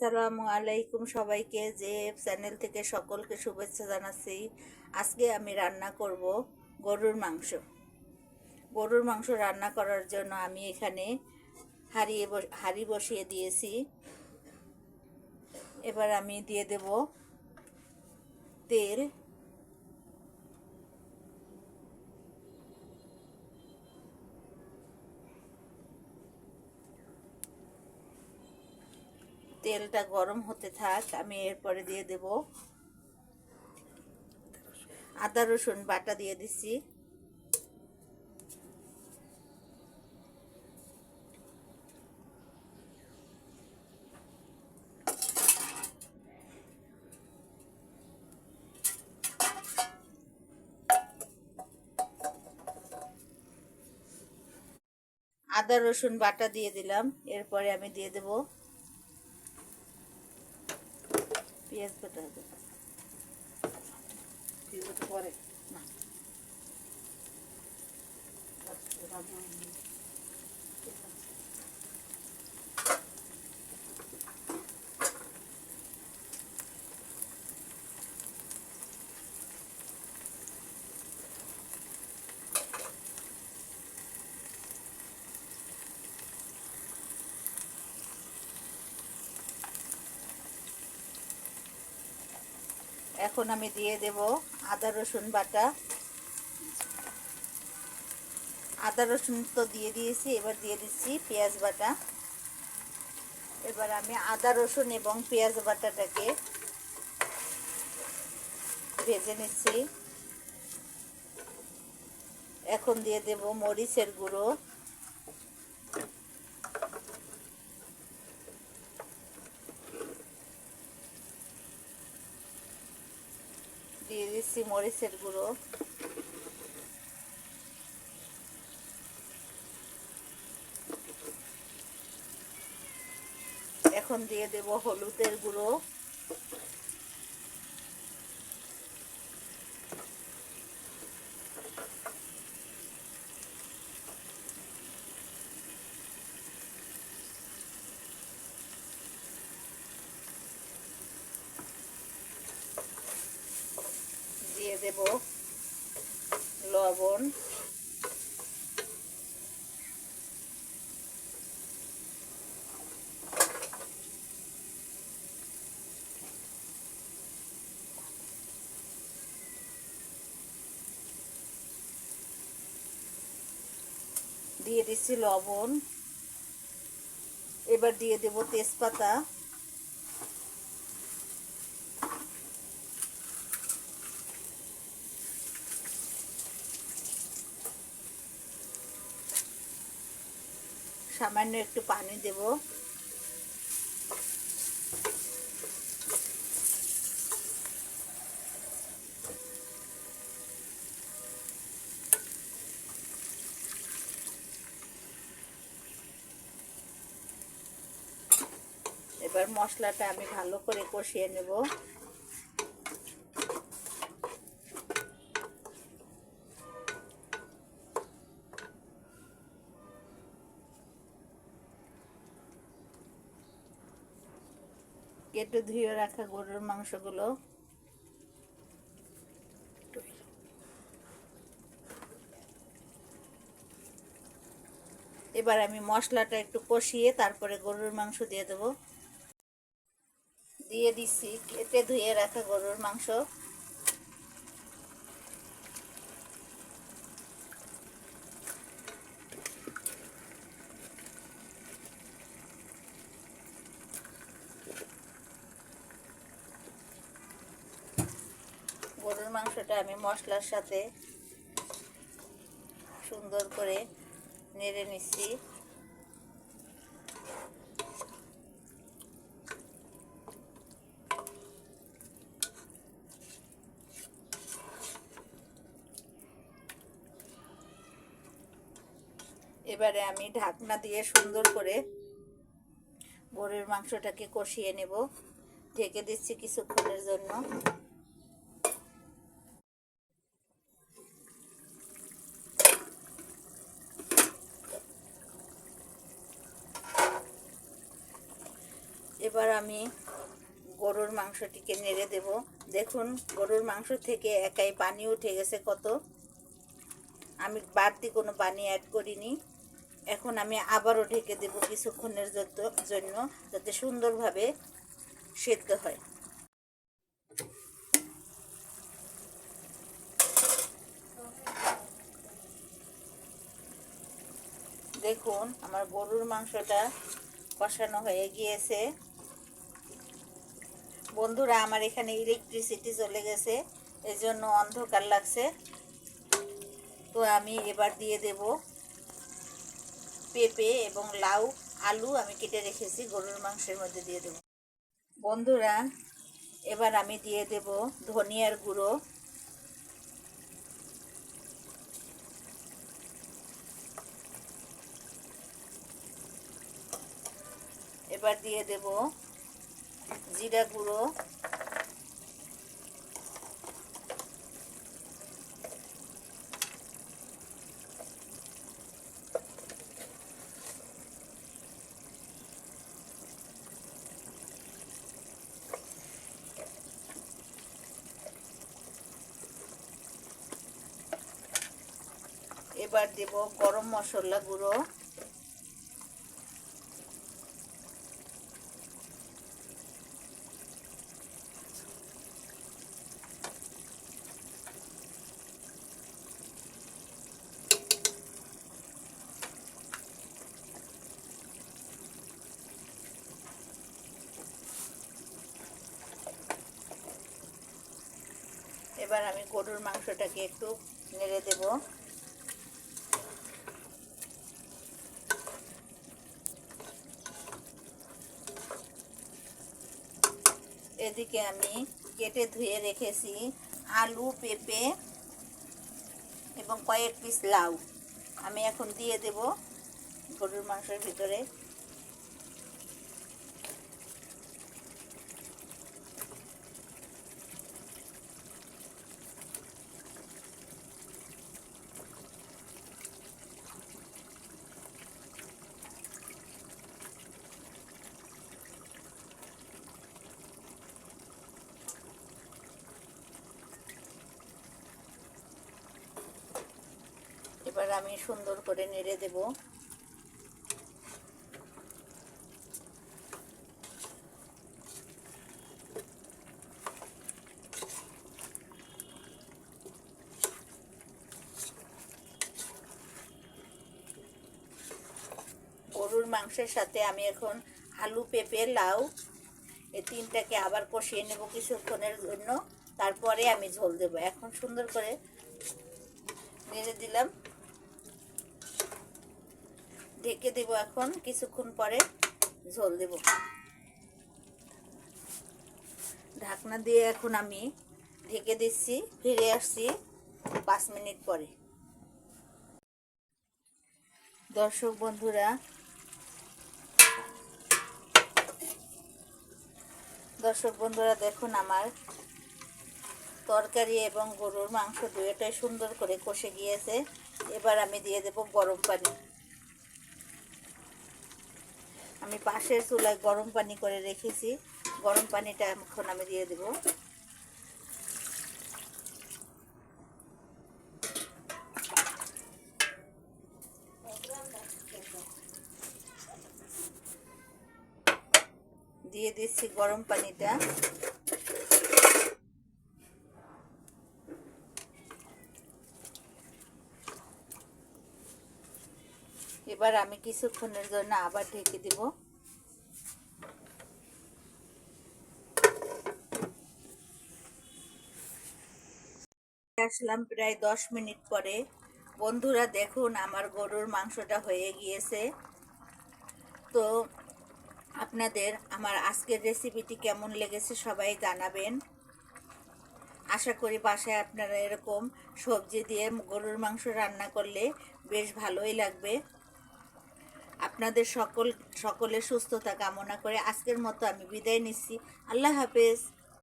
আসসালামু আলাইকুম সবাইকে যে চ্যানেল থেকে সকলকে শুভেচ্ছা জানাচ্ছি। আজকে আমি রান্না করব গরুর মাংস। গরুর মাংস রান্না করার জন্য আমি এখানে হারিয়ে হাড়ি বসিয়ে দিয়েছি। এবার আমি দিয়ে দেব তেল। তেলটা গরম হতে থাক, আমি এরপরে দিয়ে দেব আদা, রসুন বাটা দিয়ে দিচ্ছি আদা, রসুন বাটা দিয়ে দিলাম, এরপরে আমি দিয়ে দেব পেঁয়াজ বাটা দেব পরে না এখন আমি দিয়ে দেব আদা, রসুন বাটা। আদা, রসুন তো দিয়ে দিয়েছি, এবার দিয়ে দিচ্ছি পেঁয়াজ বাটা। এবার আমি আদা, রসুন এবং পেঁয়াজ বাটাটাকে ভেজে নিচ্ছি। এখন দিয়ে দেব মরিচের গুঁড়ো দিয়ে দিচ্ছি মরিচের গুঁড়ো। এখন দিয়ে দেব হলুদের গুঁড়ো দিয়ে দেব লবণ। দিয়ে দিচ্ছি লবণ। এবার দিয়ে দেব তেজপাতা। সামান্য একটু পানি দেব। এবার মশলাটা আমি ভালো করে কষিয়ে নেব। কেটে ধুয়ে রাখা গরুর মাংসগুলো। এবার আমি মশলাটা একটু কষিয়ে তারপরে গরুর মাংস দিয়ে দেব। দিয়ে দিচ্ছি কেটে ধুয়ে রাখা গরুর মাংস। গরুর মাংসটা আমি মশলার সাথে সুন্দর করে নেড়ে নিচ্ছি। এবারে আমি ঢাকনা দিয়ে সুন্দর করে গরুর মাংসটাকে কষিয়ে নেব। ঢেকে দিচ্ছি কিছুক্ষণের জন্য। এবার আমি গরুর মাংসটিকে নেড়ে দেব। দেখুন, গরুর মাংস থেকে একাই পানি উঠে গেছে কত। আমি বাড়তি কোনো পানি অ্যাড করিনি। এখন আমি আবারও ঢেকে দেব কিছুক্ষণের জন্য যাতে সুন্দরভাবে সেদ্ধ হয়। দেখুন, আমার গরুর মাংসটা কষানো হয়ে গিয়েছে। বন্ধুরা, আমার এখানে ইলেকট্রিসিটি চলে গেছে, এজন্য অন্ধকার লাগছে। তো আমি এবার দিয়ে দেব পেঁপে এবং লাউ, আলু আমি কেটে রেখেছি, গরুর মাংসের মধ্যে দিয়ে দেব। বন্ধুরা, এবার আমি দিয়ে দেব ধনিয়ার গুঁড়ো। এবার দিয়ে দেব জিরা গুঁড়ো। এবার দেব গরম মশলা গুঁড়ো। এবার আমি গরুর মাংসটাকে একটু নেড়ে দেব। এদিকে আমি কেটে ধুয়ে রেখেছি আলু, পেঁপে এবং কয়েক পিস লাউ। আমি এখন দিয়ে দেব গরুর মাংসের ভিতরে। এবার আমি সুন্দর করে নেড়ে দেব। গরুর মাংসের সাথে আমি এখন আলু, পেঁপে, লাউ, এই তিনটাকে আবার কষিয়ে নেব কিছুক্ষণের জন্য। তারপরে আমি ঝোল দেব। এখন সুন্দর করে নেড়ে দিলাম। ঢেকে দেব এখন, কিছুক্ষণ পরে ঝোল দেব। ঢাকনা দিয়ে এখন আমি ঢেকে দিচ্ছি, ফিরে আসছি পাঁচ মিনিট পরে। দর্শক বন্ধুরা দর্শক বন্ধুরা দেখুন আমার তরকারি এবং গরুর মাংস দুয়োটাই সুন্দর করে কষে গিয়েছে। এবার আমি দিয়ে দেব গরম পানি। আমি পাশের চুলায় গরম পানি করে রেখেছি। গরম পানিটা এখন আমি দিয়ে দেব। দিয়ে দিচ্ছি গরম পানিটা। এবার আমি কিছুক্ষণের জন্য আবার ঢেকে দিব। আসলাম প্রায় দশ মিনিট পরে। বন্ধুরা, দেখুন আমার গরুর মাংসটা হয়ে গিয়েছে। তো আপনাদের আমার আজকের রেসিপিটি কেমন লেগেছে সবাই জানাবেন। আশা করি বাসায় আপনারা এরকম সবজি দিয়ে গরুর মাংস রান্না করলে বেশ ভালোই লাগবে। আপনাদের সকল সকলে সুস্থতা কামনা করে আজকের মতো আমি বিদায় নিচ্ছি। আল্লাহ হাফেজ।